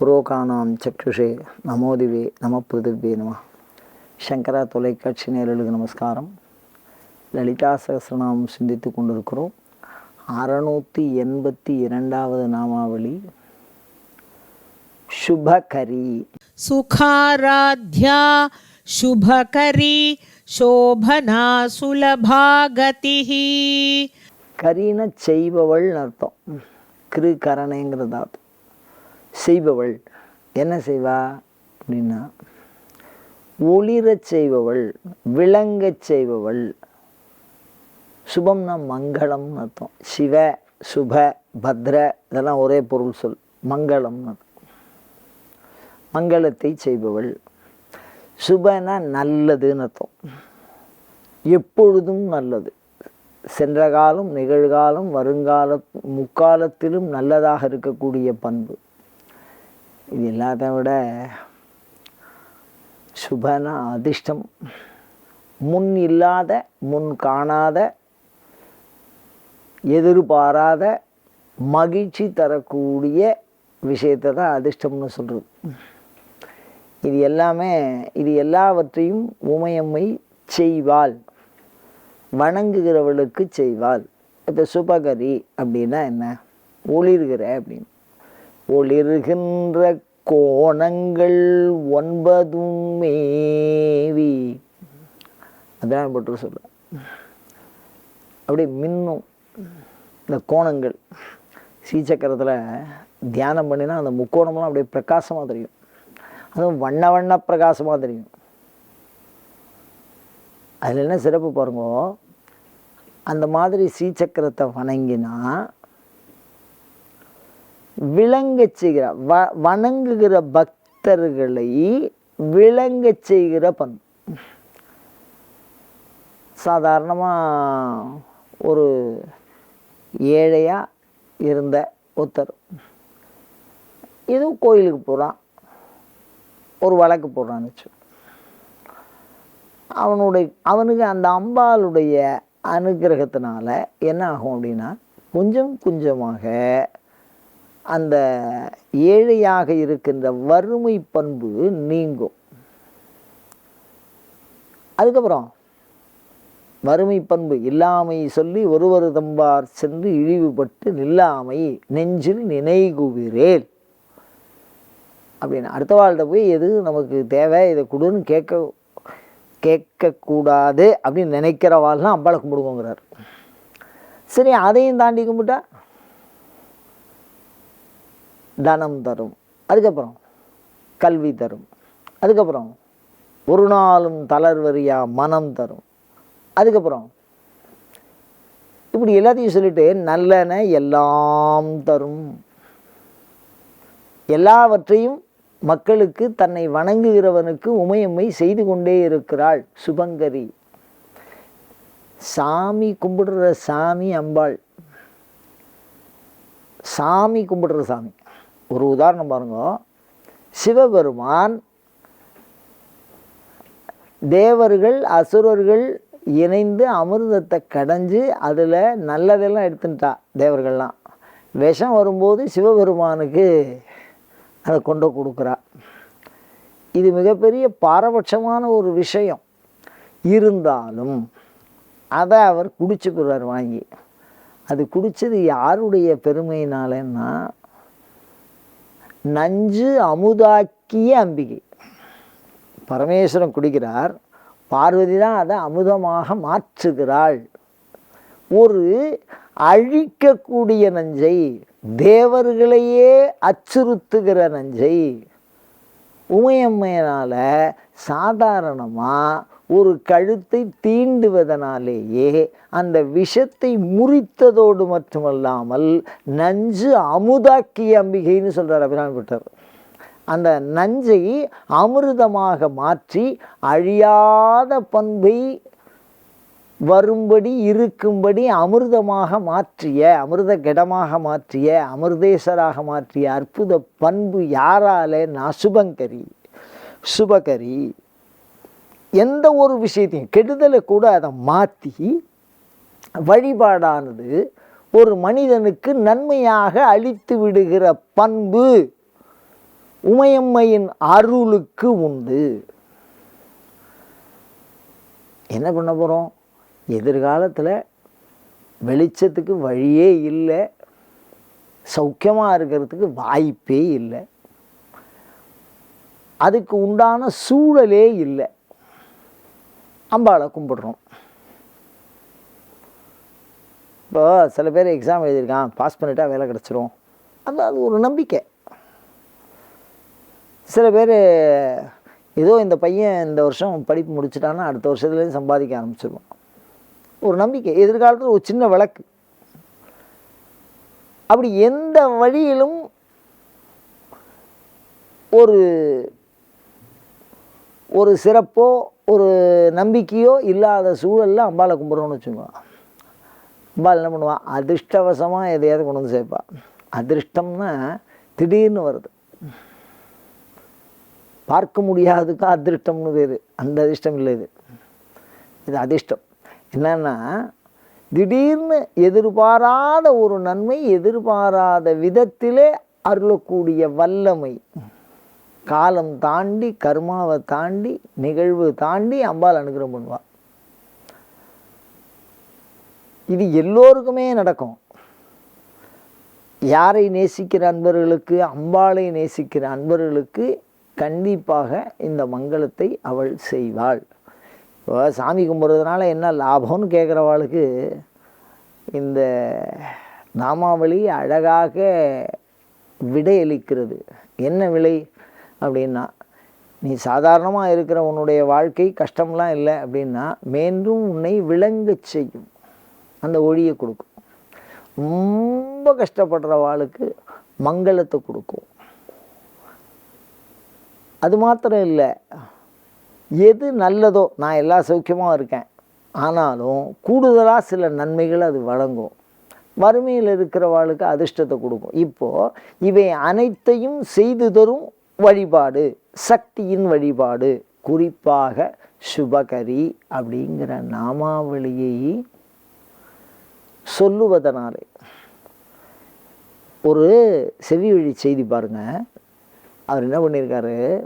புரோகானாம் சக்ஷுஷே நமோதிவே நம பிருதிவே நம. சங்கரா தொலைக்காட்சி நேரலுக்கு நமஸ்காரம். லலிதா சகசிரநாமம் சிந்தித்து கொண்டிருக்கிறோம். அறநூற்றி எண்பத்தி இரண்டாவது நாமாவளி. சுபகரி. சுகாராத்யா சுபகரி சோபனா சுலபாகதி கரீன செய்பவள் அர்த்தம். கிரு கரணேங்கிறதாவது செய்பவள். என்ன செய்வா அப்படின்னா ஒளிரச் செய்பவள் விளங்கச் செய்பவள். சுபம்னா மங்களம்னு அர்த்தம். சிவ சுப பத்ர இதெல்லாம் ஒரே பொருள் சொல். மங்களம்னு அர்த்தம். மங்களத்தை செய்பவள். சுபனா நல்லதுன்னு அர்த்தம். எப்பொழுதும் நல்லது. சென்ற காலம் நிகழ்காலம் வருங்கால முக்காலத்திலும் நல்லதாக இருக்கக்கூடிய பண்பு. இது எல்லாத்த விட சுபனா அதிர்ஷ்டம். முன் இல்லாத முன் காணாத எதிர்பாராத மகிழ்ச்சி தரக்கூடிய விஷயத்தை தான் அதிர்ஷ்டம்னு சொல்கிறது இது எல்லாமே இது எல்லாவற்றையும் உமையம்மை செய்வாள். வணங்குகிறவளுக்கு செய்வாள். இப்போ சுபகரி அப்படின்னா என்ன? ஒளிர்கிற அப்படின்னு. ஒளிர்கின்ற கோணங்கள் ஒன்பதும் மேவி. அதான் பற்று சொல்ல அப்படியே மின்னும் இந்த கோணங்கள். சீச்சக்கரத்தில் தியானம் பண்ணினா அந்த முக்கோணம்லாம் அப்படியே பிரகாசமாக தெரியும். அதுவும் வண்ண வண்ண பிரகாசமாக தெரியும். அதில் என்ன சிறப்பு பாருங்க? அந்த மாதிரி சீச்சக்கரத்தை வணங்கினா விளங்க செய்கிற வ வணங்குகிற பக்தர்களை விளங்க செய்கிற பண்பு. சாதாரணமாக ஒரு ஏழையாக இருந்த ஒருத்தர் எதுவும் கோயிலுக்கு போகிறான் ஒரு வழக்கு போடுறான்னு வச்சு அவனுடைய அவனுக்கு அந்த அம்பாளுடைய அனுகிரகத்தினால என்ன ஆகும் அப்படின்னா கொஞ்சம் கொஞ்சமாக அந்த ஏழையாக இருக்கின்ற வறுமை பண்பு நீங்கும். அதுக்கப்புறம் வறுமை பண்பு இல்லாமை சொல்லி ஒருவர் தம்பார் சென்று இழிவுபட்டு நில்லாமை நெஞ்சில் நினைகுவிரேல் அப்படின்னு அடுத்த வாழ்கிட்ட போய் எது நமக்கு தேவை இதை கொடுன்னு கேட்க கேட்கக்கூடாது அப்படின்னு நினைக்கிறவாள்லாம் அம்பாளை கும்பிடுவோங்கிறார். சரி அதையும் தாண்டி கும்பிட்டா தனம் தரும். அதுக்கப்புறம் கல்வி தரும். அதுக்கப்புறம் ஒரு நாளும் தளர்வரியா மனம் தரும். அதுக்கப்புறம் இப்படி எல்லாத்தையும் சொல்லிட்டு நல்லன எல்லாம் தரும். எல்லாவற்றையும் மக்களுக்கு தன்னை வணங்குகிறவனுக்கு உமையம்மை செய்து கொண்டே இருக்கிறாள் சுபங்கரி. சாமி கும்பிடுற சாமி அம்பாள். சாமி கும்பிடுற சாமி. ஒரு உதாரணம் பாருங்க. சிவபெருமான் தேவர்கள் அசுரர்கள் இணைந்து அமிர்தத்தை கடைஞ்சு அதில் நல்லதெல்லாம் எடுத்துட்டா தேவர்கள்லாம். விஷம் வரும்போது சிவபெருமானுக்கு அதை கொண்டு கொடுக்குறா. இது மிகப்பெரிய பாரபட்சமான ஒரு விஷயம். இருந்தாலும் அதை அவர் குடிச்சுக்கிறார் வாங்கி. அது குடித்தது யாருடைய பெருமையினாலன்னா நஞ்சு அமுதாக்கிய அம்பிகை. பரமேஸ்வரன் குடிக்கிறார் பார்வதி தான் அதை அமுதமாக மாற்றுகிறாள். ஒரு அழிக்கக்கூடிய நஞ்சை தேவர்களையே அச்சுறுத்துகிற நஞ்சை உமையம்மையினால் சாதாரணமாக ஒரு கழுத்தை தீண்டுவதனாலேயே அந்த விஷத்தை முறித்ததோடு மட்டுமல்லாமல் நஞ்சு அமுதாக்கிய அம்பிகைன்னு சொல்கிறார் அபிராமி பட்டர் அந்த நஞ்சை அமிர்தமாக மாற்றி அழியாத பண்பை வரும்படி இருக்கும்படி அமிர்தமாக மாற்றிய அமிர்த கிடமாக மாற்றிய அமிர்தேசராக மாற்றிய அற்புத பண்பு யாராலே? நான் சுபங்கரி. சுபகரி. எந்த ஒரு விஷயத்தையும் கெடுதலை கூட அதை மாற்றி வழிபாடானது ஒரு மனிதனுக்கு நன்மையாக அளித்து விடுகிற பண்பு உமையம்மையின் அருளுக்கு உண்டு. என்ன பண்ண போகிறோம் எதிர்காலத்தில் வெளிச்சத்துக்கு வழியே இல்லை சௌக்கியமாக இருக்கிறதுக்கு வாய்ப்பே இல்லை. அதுக்கு உண்டான சூழலே இல்லை. அம்பாவை கும்பிடுறோம். இப்போ சில பேர் எக்ஸாம் எழுதியிருக்கான் பாஸ் பண்ணிட்டா வேலை கிடச்சிரும். அது அது ஒரு நம்பிக்கை. சில பேர் ஏதோ இந்த பையன் இந்த வருஷம் படிப்பு முடிச்சிட்டான்னா அடுத்த வருஷத்துலேருந்து சம்பாதிக்க ஆரம்பிச்சிருவான். ஒரு நம்பிக்கை. எதிர்காலத்தில் ஒரு சின்ன விளக்கு அப்படி எந்த வழியிலும் ஒரு ஒரு சிறப்போ ஒரு நம்பிக்கையோ இல்லாத சூழலில் அம்பாளை கும்பிட்றோன்னு வச்சுக்கோங்க. அம்பாள் என்ன பண்ணுவான் அதிர்ஷ்டவசமாக எதையாவது கொண்டு வந்து சேர்ப்பான் அதிர்ஷ்டம்னா திடீர்னு வருது. பார்க்க முடியாதுக்கு அதிர்ஷ்டம்னு பேர். அந்த அதிர்ஷ்டம் இல்லை இது. இது அதிர்ஷ்டம். என்னன்னா திடீர்னு எதிர்பாராத ஒரு நன்மை எதிர்பாராத விதத்திலே அருளக்கூடிய வல்லமை. காலம் தாண்டி கர்மாவை தாண்டி நிகழ்வு தாண்டி அம்பாள் அனுகிரகம் பண்ணுவா. இது எல்லோருக்குமே நடக்கும். யாரை நேசிக்கிற அன்பர்களுக்கு அம்பாளை நேசிக்கிற அன்பர்களுக்கு கண்டிப்பாக இந்த மங்களத்தை அவள் செய்வாள். இப்போ சாமி கும்பிட்றதுனால என்ன லாபம்னு கேட்குறவாளுக்கு இந்த நாமாவளி அழகாக விடையளிக்கிறது. என்ன விலை? அப்படின்னா நீ சாதாரணமாக இருக்கிற உன்னுடைய வாழ்க்கை கஷ்டம்லாம் இல்லை அப்படின்னா மீண்டும் உன்னை விளங்கச் செய்யும். அந்த ஒளியை கொடுக்கும். ரொம்ப கஷ்டப்படுற வாளுக்கு மங்களத்தை கொடுக்கும். அது மாத்திரம் இல்லை. எது நல்லதோ நான் எல்லா சௌக்கியமாக இருக்கேன். ஆனாலும் கூடுதலாக சில நன்மைகள் அது வழங்கும். வறுமையில் இருக்கிறவாளுக்கு அதிர்ஷ்டத்தை கொடுக்கும். இப்போது இவை அனைத்தையும் செய்து தரும் வழிபாடு சக்தியின் வழிபாடு குறிப்பாக சுபகரி அப்படிங்கிற நாமாவளியை சொல்லுவதனாலே. ஒரு செவி வழி செய்தி பாருங்க. அவர் என்ன பண்ணியிருக்காரு?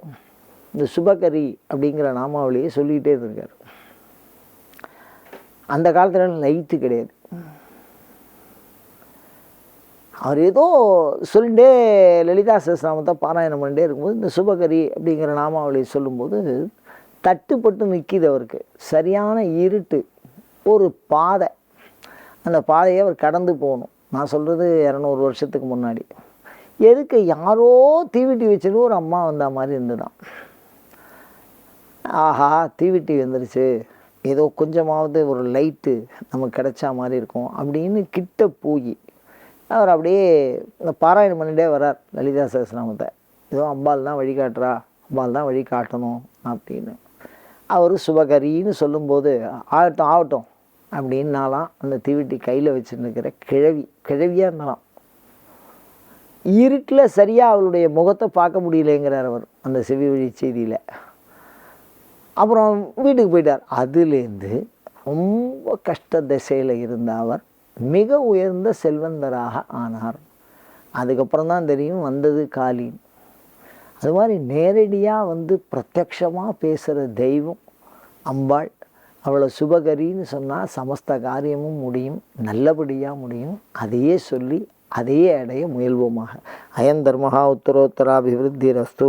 இந்த சுபகரி அப்படிங்கிற நாமாவளியை சொல்லிக்கிட்டே இருந்திருக்காரு. அந்த காலத்தில் லைட்டு கிடையாது. அவர் ஏதோ சொல்லிட்டே லலிதா சஹஸ்ரநாமத்தை பாராயணம் பண்ணிட்டே இருக்கும்போது இந்த சுபகரி அப்படிங்கிற நாமாவளி சொல்லும்போது தட்டுப்பட்டு நிற்கிது அவருக்கு. சரியான இருட்டு ஒரு பாதை. அந்த பாதையை அவர் கடந்து போகணும். நான் சொல்கிறது இரநூறு வருஷத்துக்கு முன்னாடி. எதுக்கு யாரோ தீவிட்டி வச்சுட்டு ஒரு அம்மா வந்த மாதிரி இருந்துதான். ஆஹா தீவிட்டி வந்துருச்சு. ஏதோ கொஞ்சமாவது ஒரு லைட்டு நமக்கு கிடைச்சா மாதிரி இருக்கும் அப்படின்னு கிட்ட போய் அவர் அப்படியே இந்த பாராயணம் பண்ணிட்டே வரார் லலிதா சகசிரநாமத்தை. ஏதோ அம்பாள் தான் வழி காட்டுறா. அம்பாள் தான் வழி காட்டணும் அப்படின்னு. அவர் சுபகரின்னு சொல்லும்போது ஆகட்டும் ஆகட்டும் அப்படின்னாலாம் அந்த தீவிட்டி கையில் வச்சுருக்கிற கிழவி கிழவியாக இருந்தாலாம். இருட்டில் சரியாக அவளுடைய முகத்தை பார்க்க முடியலைங்கிறார் அவர் அந்த செவி வழி செய்தியில். அப்புறம் வீட்டுக்கு போயிட்டார். அதுலேருந்து ரொம்ப கஷ்ட திசையில் இருந்த அவர் மிக உயர்ந்த செல்வந்தராக ஆனார். அதுக்கப்புறம் தான் தெரியும் வந்தது காலி அது மாதிரி நேரடியாக வந்து பிரத்யக்ஷமாக பேசுகிற தெய்வம் அம்பாள். அவளை சுபகரின்னு சொன்னால் சமஸ்த காரியமும் முடியும் நல்லபடியாக முடியும். அதையே சொல்லி அதையே அடைய முயல்வோமாக. அயன் தர்மஹா உத்தரோத்தராபிவிருத்தி ரஸ்து